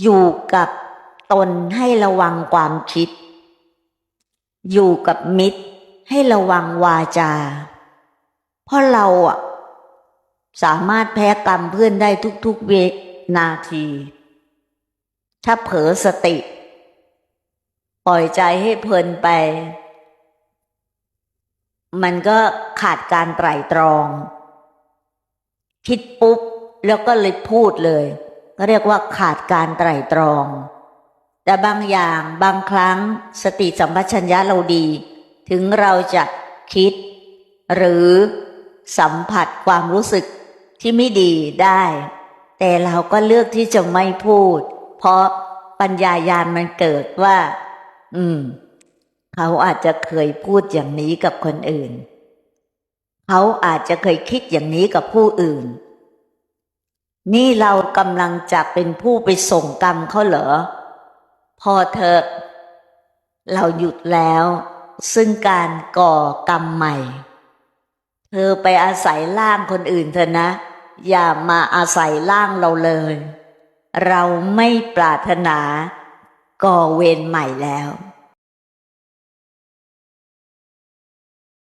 อยู่กับตนให้ระวังความคิด อยู่กับมิตรให้ระวังวาจา เพราะเราอะสามารถแพ้กรรมเพื่อนได้ทุกๆเวนาที ถ้าเผลอสติ ปล่อยใจให้เพลินไป มันก็ขาดการไตร่ตรอง คิดปุ๊บ แล้วก็เลยพูดเลย ก็เรียกว่าขาดการไตร่ตรอง แต่บางอย่างบางครั้งสติสัมปชัญญะเราดี ถึงเราจะคิด หรือสัมผัสความรู้สึกที่ไม่ดีได้ แต่เราก็เลือกที่จะไม่พูด เพราะปัญญายาณมันเกิดว่า อืม เขาอาจจะเคยพูดอย่างนี้กับคนอื่น เขาอาจจะเคยคิดอย่างนี้กับผู้อื่น นี่เรากำลังจะเป็นผู้ไปส่งกรรมเขาเหรอ พอเธอ เราหยุดแล้ว ซึ่งการก่อกรรมใหม่ เธอไปอาศัยร่างคนอื่นเถอะนะ อย่ามาอาศัยร่างเราเลย เราไม่ปรารถนาก่อเวรใหม่แล้ว